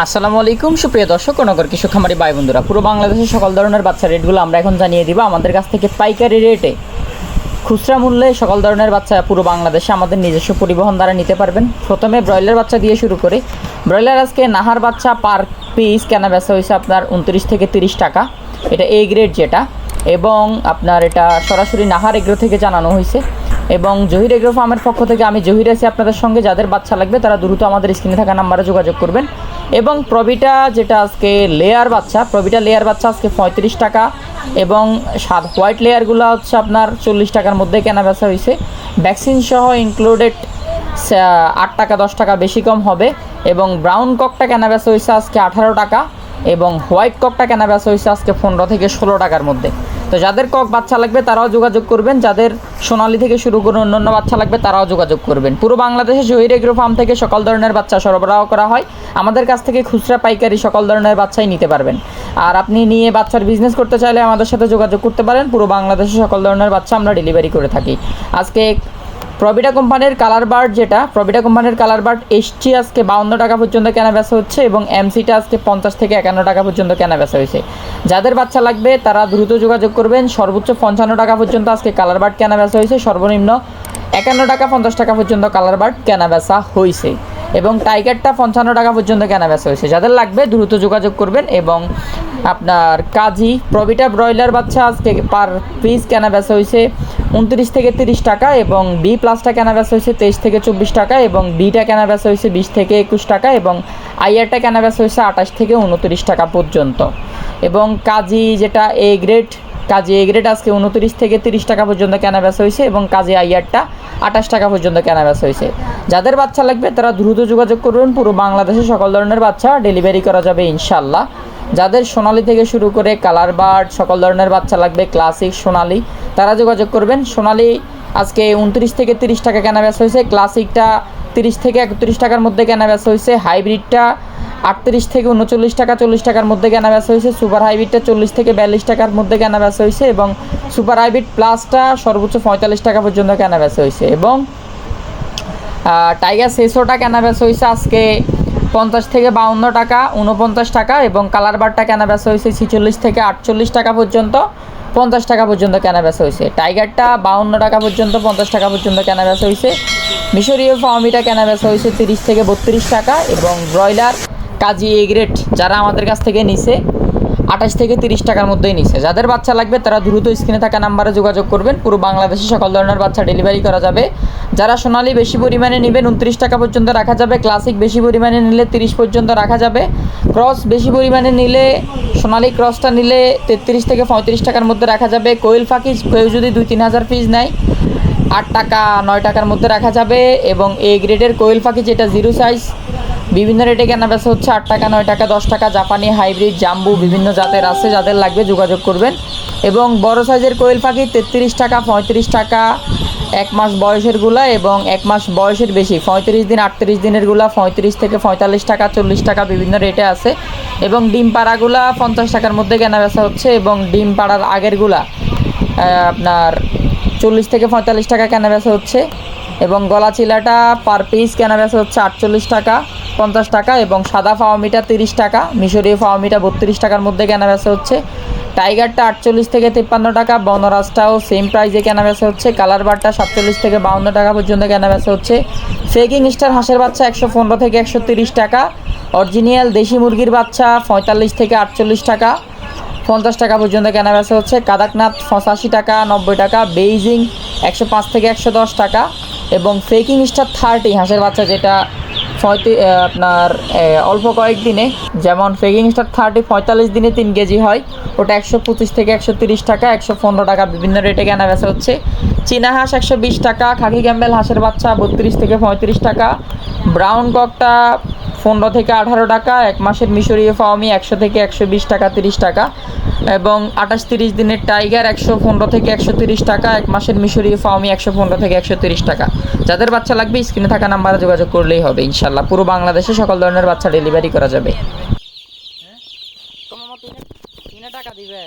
আসসালামু আলাইকুম, সুপ্রিয় দর্শক নগর কৃষক খামারি ভাই বন্ধুরা। পুরো বাংলাদেশের সকল ধরনের বাচ্চা রেটগুলো আমরা এখন জানিয়ে দিব আমাদের কাছ থেকে পাইকারি রেটে। খুচরা মূল্যে সকল ধরনের বাচ্চা পুরো বাংলাদেশে আমাদের নিজস্ব পরিবহন দ্বারা নিতে পারবেন। প্রথমে ব্রয়লার বাচ্চা দিয়ে শুরু করে। ব্রয়লার আজকে নাহার বাচ্চা পার পিস কেনা বেচা হয়েছে আপনার উনত্রিশ থেকে তিরিশ টাকা। এটা এ গ্রেড যেটা। এবং আপনার এটা সরাসরি নাহার এগ্রো থেকে জানানো হয়েছে। এবং জহির এগ্রো ফার্মের পক্ষ থেকে আমি জহির আছি আপনাদের সঙ্গে। যাদের বাচ্চা লাগবে তারা দ্রুত আমাদের স্ক্রিনে থাকা নাম্বারে যোগাযোগ করবেন। এবং প্রবিটা যেটা আজকে লেয়ার বাচ্চা, প্রবিটা লেয়ার বাচ্চা আজকে পঁয়ত্রিশ টাকা এবং সাত হোয়াইট লেয়ারগুলো হচ্ছে আপনার চল্লিশ টাকার মধ্যে কেনা বেচা হয়েছে ভ্যাকসিন সহ ইনক্লুডেড আট টাকা, দশ টাকা বেশি কম হবে এবং ব্রাউন ককটা কেনা বেচা হয়েছে আজকে আঠারো টাকা। এবং হোয়াইট ককটা কেনা বেচা হয়েছে আজকে পনেরো থেকে ষোলো টাকার মধ্যে। তো যাদের কক বাচ্চা লাগবে তারাও যোগাযোগ করবেন, যাদের সোনালি থেকে শুরু করে অন্যান্য বাচ্চা লাগবে তারাও যোগাযোগ করবেন। পুরো বাংলাদেশে জহির এগ্রো ফার্ম থেকে সকল ধরনের বাচ্চা সরবরাহ করা হয়। আমাদের কাছ থেকে খুচরা পাইকারি সকল ধরনের বাচ্চাই নিতে পারবেন। আর আপনি নিয়ে বাচ্চার বিজনেস করতে চাইলে আমাদের সাথে যোগাযোগ করতে পারেন। পুরো বাংলাদেশে সকল ধরনের বাচ্চা আমরা ডেলিভারি করে থাকি। আজকে প্রবিটা কোম্পানির কালার বার্ড যেটা প্রবিটা কোম্পানির কালার বার্ড এসটি আজকে বাউন্ন টাকা পর্যন্ত কেনা বেচা হচ্ছে এবং এমসিটা আজকে পঞ্চাশ থেকে একান্ন টাকা পর্যন্ত কেনা বেচা হয়েছে। যাদের বাচ্চা লাগবে তারা দ্রুত যোগাযোগ করবেন। সর্বোচ্চ পঞ্চান্ন টাকা পর্যন্ত আজকে কালার বার্ড কেনা বেচা হয়েছে। সর্বনিম্ন একান্ন টাকা পঞ্চাশ টাকা পর্যন্ত কালার বার্ড কেনা বেচা হয়েছে। এবং টাইগারটা পঞ্চান্ন টাকা পর্যন্ত কেনা বেচা হয়েছে। যাদের লাগবে দ্রুত যোগাযোগ করবেন এবং আপনার কাজী প্রবিটা ব্রয়লার বাচ্চা আজকে পার পিস কেনা বেচা হয়েছে উনত্রিশ থেকে তিরিশ টাকা এবং বি প্লাসটা কেনা বেচা হয়েছে তেইশ থেকে চব্বিশ টাকা এবং বিটা কেনা বেচা হয়েছে বিশ থেকে একুশ টাকা এবং আইয়ারটা কেনা বেচা হয়েছে আঠাশ থেকে উনত্রিশ টাকা পর্যন্ত। এবং কাজী যেটা A grade Kazi A grade আজকে উনত্রিশ থেকে তিরিশ টাকা পর্যন্ত কেনা বেচা হয়েছে এবং কাজী আইয়ারটা আঠাশ টাকা পর্যন্ত কেনা বেচা হয়েছে। যাদের বাচ্চা লাগবে তারা দ্রুত যোগাযোগ করবেন পুরো বাংলাদেশে সকল ধরনের বাচ্চা ডেলিভারি করা যাবে ইনশাল্লাহ যাদের সোনালি থেকে শুরু করে কালার বার্ড সকল ধরনের বাচ্চা লাগবে ক্লাসিক সোনালি, তারা যোগাযোগ করবেন। সোনালি আজকে উনত্রিশ থেকে তিরিশ টাকা কেনা বেচা হয়েছে ক্লাসিকটা তিরিশ থেকে একত্রিশ টাকার মধ্যে কেনা বেচা হয়েছে হাইব্রিডটা আটত্রিশ থেকে উনচল্লিশ টাকা, চল্লিশ টাকার মধ্যে কেনা বেচা হয়েছে। সুপার হাইব্রিডটা চল্লিশ থেকে বিয়াল্লিশ টাকার মধ্যে কেনা বেচা হয়েছে এবং সুপার হাইব্রিড প্লাসটা সর্বোচ্চ পঁয়তাল্লিশ টাকা পর্যন্ত কেনা বেচা হয়েছে এবং টাইগার সেসোটা কেনা বেচা হয়েছে আজকে পঞ্চাশ থেকে বাউন্ন টাকা উনপঞ্চাশ টাকা এবং কালার বারটা কেনা বেচা হয়েছে ছিচল্লিশ থেকে আটচল্লিশ টাকা পর্যন্ত, পঞ্চাশ টাকা পর্যন্ত কেনা বেচা হয়েছে। টাইগারটা বাউন্ন টাকা পর্যন্ত, পঞ্চাশ টাকা পর্যন্ত কেনা বেচা হয়েছে। মিশরীয় ফার্মিটা কেনা বেচা হয়েছে তিরিশ থেকে বত্রিশ টাকা এবং ব্রয়লার কাজী এ গ্রেড যারা আমাদের কাছ থেকে নিছে, আঠাশ থেকে তিরিশ টাকার মধ্যেই নিছে। যাদের বাচ্চা লাগবে তারা দ্রুত স্ক্রিনে থাকা নাম্বারে যোগাযোগ করবেন। পুরো বাংলাদেশে সকল ধরনের বাচ্চা ডেলিভারি করা যাবে। যারা সোনালি বেশি পরিমাণে নেবেন, উনত্রিশ টাকা পর্যন্ত রাখা যাবে। ক্লাসিক বেশি পরিমাণে নিলে তিরিশ পর্যন্ত রাখা যাবে। ক্রস বেশি পরিমাণে নিলে, সোনালি ক্রসটা নিলে তেত্রিশ থেকে পঁয়ত্রিশ টাকার মধ্যে রাখা যাবে। কোয়েল ফাঁকি কেউ যদি দুই তিন হাজার পিস নেয়, আট টাকা, নয় টাকার মধ্যে রাখা যাবে। এবং এ গ্রেডের কোয়েল পাখি যেটা জিরো সাইজ বিভিন্ন রেটে কেনা বেচা হচ্ছে আট টাকা, নয় টাকা, দশ টাকা, জাপানি, হাইব্রিড, জাম্বু, বিভিন্ন জাতের আছে, যাদের লাগবে যোগাযোগ করবেন। এবং বড় সাইজের কোয়েল পাখি তেত্রিশ টাকা, পঁয়ত্রিশ টাকা, এক মাস বয়সেরগুলা এবং এক মাস বয়সের বেশি। পঁয়ত্রিশ দিন, আটত্রিশ দিনেরগুলা, পঁয়ত্রিশ থেকে পঁয়তাল্লিশ টাকা, চল্লিশ টাকা বিভিন্ন রেটে আছে। এবং ডিম পাড়াগুলা পঞ্চাশ টাকার মধ্যে কেনা বেচা হচ্ছে এবং ডিম পাড়ার আগেরগুলা আপনার চল্লিশ থেকে পঁয়তাল্লিশ টাকা কেনা বেচা হচ্ছে। এবং গলা চিলাটা পার পিস কেনা বেচা হচ্ছে আটচল্লিশ টাকা। পঞ্চাশ টাকা এবং সাদা ফাওয়ামিটা তিরিশ টাকা, মিশরীয় ফাওয়ামিটা বত্রিশ টাকার মধ্যে কেনা বেচা হচ্ছে। টাইগারটা আটচল্লিশ থেকে তিপ্পান্ন টাকা, বনরাজটাও সেম প্রাইসে কেনা বেচা হচ্ছে। কালার বারটা সাতচল্লিশ থেকে বাউন্ন টাকা পর্যন্ত কেনা বেচা হচ্ছে। ফেকিং স্টার হাঁসের বাচ্চা একশো পনেরো থেকে একশো তিরিশ টাকা অরিজিনাল দেশি মুরগির বাচ্চা পঁয়তাল্লিশ থেকে আটচল্লিশ টাকা, পঞ্চাশ টাকা পর্যন্ত কেনা বেচা হচ্ছে। কাদাকনাথ পঁচাশি টাকা, নব্বই টাকা, বেইজিং একশো পাঁচ থেকে একশো দশ টাকা এবং ফেকিং স্টার থার্টি হাঁসের বাচ্চা যেটা পঁয়ত্রিশ আপনার অল্প কয়েক দিনে যেমন ফেগিং স্টার থার্টি, পঁয়তাল্লিশ দিনে তিন কেজি হয়। ওটা একশো পঁচিশ থেকে একশো তিরিশ টাকা, একশো পনেরো টাকা বিভিন্ন রেটে কেনা বেচা হচ্ছে। চীনা হাঁস একশো বিশ টাকা, খাকি ক্যাম্বেল হাঁসের বাচ্চা বত্রিশ থেকে পঁয়ত্রিশ টাকা। ব্রাউন ককটা পনেরো থেকে আঠারো টাকা, এক মাসের মিশরীয় ফাওমি একশো থেকে একশো বিশ টাকা, তিরিশ টাকা। এবং আঠাশ তিরিশ দিনের টাইগার একশো পনেরো থেকে একশো তিরিশ টাকা, এক মাসের মিশরীয় ফাওমি একশো পনেরো থেকে একশো তিরিশ টাকা। যাদের বাচ্চা লাগবে, স্ক্রিনে থাকা নাম্বারে যোগাযোগ করলেই হবে ইনশাল্লাহ পুরো বাংলাদেশে সকল ধরনের বাচ্চা ডেলিভারি করা যাবে। টাকা দিবে?